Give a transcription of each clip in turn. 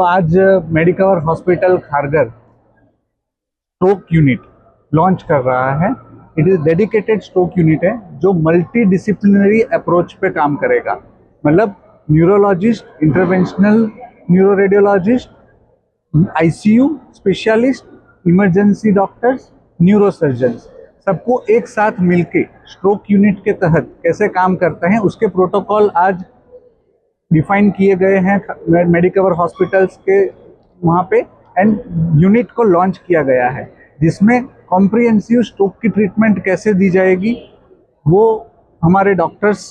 तो आज Medicover hospital Kharghar stroke unit launch कर रहा है। It is dedicated stroke unit है, जो मल्टी डिसिप्लिनरी अप्रोच पे काम करेगा। मतलब neurologist interventional neuro radiologist ICU specialist emergency doctors neurosurgeons सबको एक साथ मिलके स्ट्रोक यूनिट के तहत कैसे काम करते हैं, उसके प्रोटोकॉल आज डिफाइन किए गए हैं मेडिकवर हॉस्पिटल्स के वहाँ पे एंड यूनिट को लॉन्च किया गया है, जिसमें कॉम्प्रिहेंसिव स्ट्रोक की ट्रीटमेंट कैसे दी जाएगी, वो हमारे doctors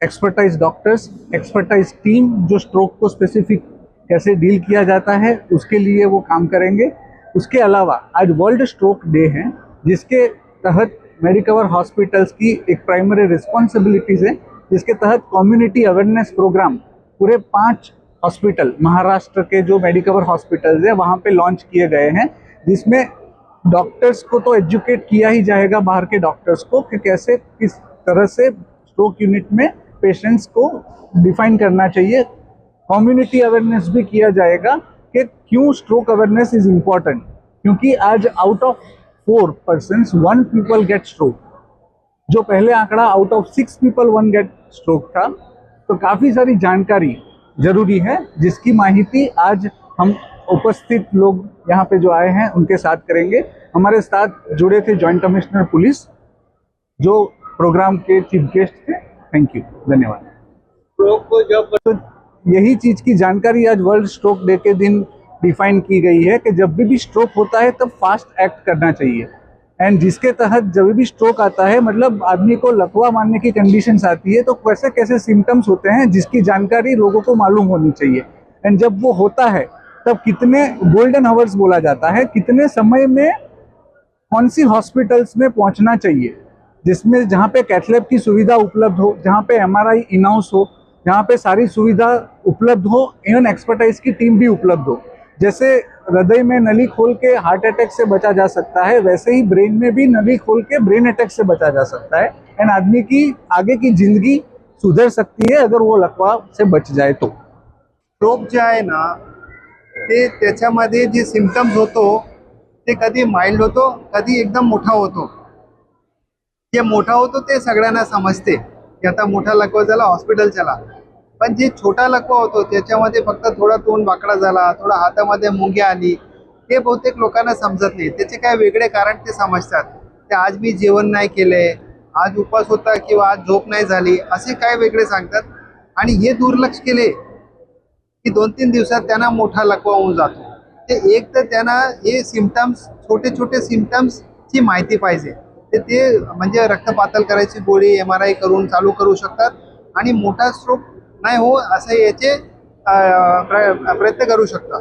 expertise doctors expertise team जो स्ट्रोक को स्पेसिफिक कैसे डील किया जाता है, उसके लिए वो काम करेंगे। उसके अलावा, आज वर्ल्ड स्ट्रोक डे है, जिसके तहत मेडिकवर हॉस्पिटल्स की एक प्राइमरी रिस्पॉन्सिबिलिटीज़ है जिसके तहत कम्युनिटी अवेयरनेस प्रोग्राम पूरे पाँच हॉस्पिटल महाराष्ट्र के जो मेडिकवर हॉस्पिटल्स है, वहाँ पे लॉन्च किए गए हैं, जिसमें डॉक्टर्स को तो एजुकेट किया ही जाएगा बाहर के डॉक्टर्स को कि कैसे, किस तरह से स्ट्रोक यूनिट में पेशेंट्स को डिफाइन करना चाहिए। कम्युनिटी अवेयरनेस भी किया जाएगा कि क्यों स्ट्रोक अवेयरनेस इज़ इंपॉर्टेंट क्योंकि आज out of four person one people get stroke जो पहले आंकड़ा out of six people one get stroke था तो काफ़ी सारी जानकारी ज़रूरी है, जिसकी माहिती आज हम उपस्थित लोग यहाँ पे जो आए हैं, उनके साथ करेंगे। हमारे साथ जुड़े थे जॉइंट कमिश्नर पुलिस जो प्रोग्राम के चीफ गेस्ट थे। थैंक यू धन्यवाद। स्ट्रोक को जब तो यही चीज़ की जानकारी आज वर्ल्ड स्ट्रोक डे के दिन डिफाइन की गई है कि जब भी भी स्ट्रोक होता है, तब फास्ट एक्ट करना चाहिए। एंड जिसके तहत जब भी स्ट्रोक आता है मतलब आदमी को लकवा मारने की कंडीशंस आती है तो कैसे कैसे सिम्टम्स होते हैं, जिसकी जानकारी लोगों को मालूम होनी चाहिए। एंड जब वो होता है, तब कितने गोल्डन आवर्स बोला जाता है, कितने समय में कौन सी हॉस्पिटल्स में पहुँचना चाहिए, जिसमें जहाँ पे कैथलैब की सुविधा उपलब्ध हो, जहाँ पे एम आर आई इनाउस हो, जहाँ पे सारी सुविधा उपलब्ध हो इवन एक्सपर्टाइज की टीम भी उपलब्ध हो। जैसे हृदय में नली खोल के हार्ट अटैक से बचा जा सकता है वैसे ही ब्रेन में भी नली खोल के ब्रेन अटैक से बचा जा सकता है। एंड आदमी की आगे की जिंदगी सुधर सकती है अगर वो लकवा से बच जाए तो। स्ट्रोक जे आहे ना ते त्याच्यामध्ये जे सिमटम्स होतो ते कधी माइल्ड होतो कधी एकदम मोठा होतो. जे मोठा होतो ते सगळ्यांना समजते. की आता मोठा लकवा झाला हॉस्पिटल चला. पण जे छोटा लकवा होतो त्याच्यामध्ये फक्त थोडा तोंड बाकडा झाला थोडा हातामध्ये मुंग्या आली ते बहुतेक लोकांना समजत नाही. त्याचे काय वेगळे कारण ते समजतात. ते आज मी जेवण नाही केले आज उपास होता किंवा आज झोप नाही झाली असे काय वेगळे सांगतात? आणि हे दुर्लक्ष केले की दोन तीन दिवसात त्यांना मोठा लकवा होऊन जातो. ते एक तर त्यांना हे सिमटम्स छोटे छोटे सिमटम्सची माहिती पाहिजे. ते ते म्हणजे रक्तपातल करायची गोळी एम आर आय करून चालू करू शकतात. आणि मोठा स्ट्रोक नाही हो असं याचे प्र- प्रयत्न करू शकता.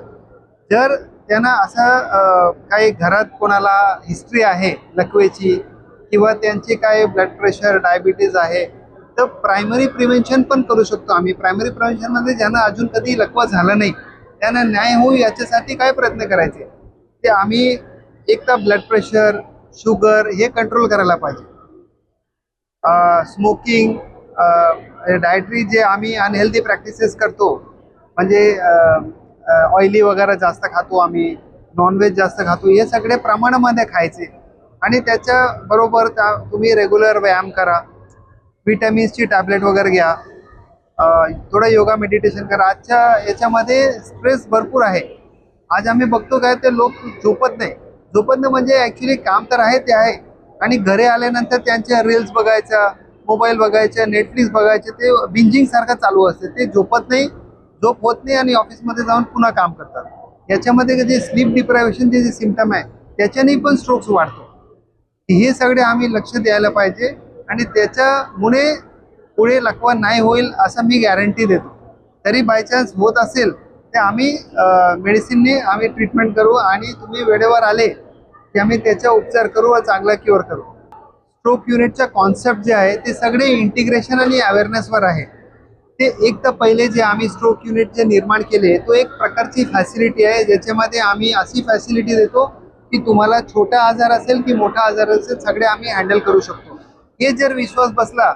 जर त्यांना असं काही घरात कोणाला हिस्ट्री आहे लकवेची किंवा त्यांचे काय ब्लड प्रेशर डायबिटीज आहे तर प्रायमरी प्रिव्हेन्शन पण करू शकतो आम्ही. प्रायमरी प्रिव्हेन्शनमध्ये ज्यांना अजून कधी लकवा झाला नाही त्यांना न्याय होऊ याच्यासाठी काय प्रयत्न करायचे? ते आम्ही एक तर ब्लड प्रेशर शुगर हे कंट्रोल करायला पाहिजे. स्मोकिंग डायटरी जे आम्ही अनहेल्दी प्रॅक्टिसेस करतो म्हणजे ऑइली वगैरे जास्त खातो आम्ही नॉनव्हेज जास्त खातो हे सगळे प्रमाणामध्ये खायचे. आणि त्याच्याबरोबर त्या तुम्ही रेग्युलर व्यायाम करा विटॅमिन्सची टॅबलेट वगैरे घ्या थोडं योगा मेडिटेशन करा. आजच्या याच्यामध्ये स्ट्रेस भरपूर आहे. आज आम्ही बघतो काय ते लोक झोपत नाही. झोपत नाही म्हणजे ॲक्च्युली काम तर आहे ते आहे. आणि घरी आल्यानंतर त्यांच्या रील्स बघायच्या मोबाईल बघायचे नेटफ्लिक्स बघायचे ते बिंजिंग सारखं चालू असते. ते झोपत नाही झोप होत नाही आणि ऑफिसमध्ये जाऊन पुन्हा काम करतात. याच्यामध्ये जे स्लीप डिप्रायव्हेशन जे सिमटम आहे त्याच्याने पण स्ट्रोक्स वाढतो. हे सगळे आम्ही लक्ष द्यायला पाहिजे आणि त्याच्यामुळे पुढे लकवा नाही होईल असं मी गॅरंटी देतो. तरी बाय चान्स होत असेल तर आम्ही मेडिसिनने आम्ही ट्रीटमेंट करू आणि तुम्ही वेळेवर आले की आम्ही त्याचा उपचार करू व चांगला क्युअर करू. स्ट्रोक युनिटचा कॉन्सेप्ट जे आहे ते सगळे इंटिग्रेशन आणि अवेअरनेसवर आहे. ते एक तर पहिले जे आम्ही स्ट्रोक युनिट जे निर्माण केले तो एक प्रकारची फॅसिलिटी आहे ज्याच्यामध्ये आम्ही अशी फॅसिलिटी देतो की तुम्हाला छोटा आजार असेल की मोठा आजार असेल सगळे आम्ही हँडल करू शकतो. हे जर विश्वास बसला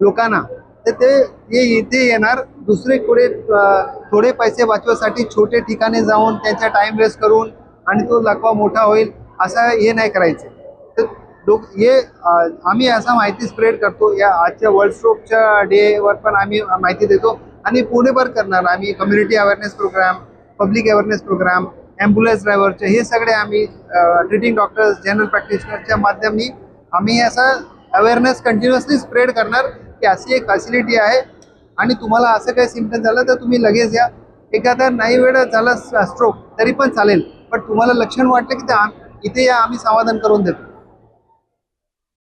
लोकांना तर ते हे इथे येणार. दुसरे कुठे थोडे पैसे वाचवासाठी छोटे ठिकाणी जाऊन त्यांचा टाइम वेस्ट करून आणि तो लकवा मोठा होईल असं हे नाही करायचं. लोक हे आम्ही असा माहिती स्प्रेड करतो. या आजच्या वर्ल्ड स्ट्रोकच्या डेवर पण आम्ही माहिती देतो. आणि पुणेभर करणार. आम्ही community awareness programme public awareness programme ambulance ड्रायव्हरचे हे सगळे आम्ही ट्रीटिंग डॉक्टर्स जनरल प्रॅक्टिशनरच्या माध्यमाने आम्ही असा अवेअरनेस कंटिन्युअसली स्प्रेड करणार की अशी एक फॅसिलिटी आहे. आणि तुम्हाला असं काही सिम्पटम झालं तर तुम्ही लगेच या. एखादा नाही वेळ झाला स्ट्रोक तरी पण चालेल. पण तुम्हाला लक्षण वाटलं की ते इथे या आम्ही समाधान करून देतो.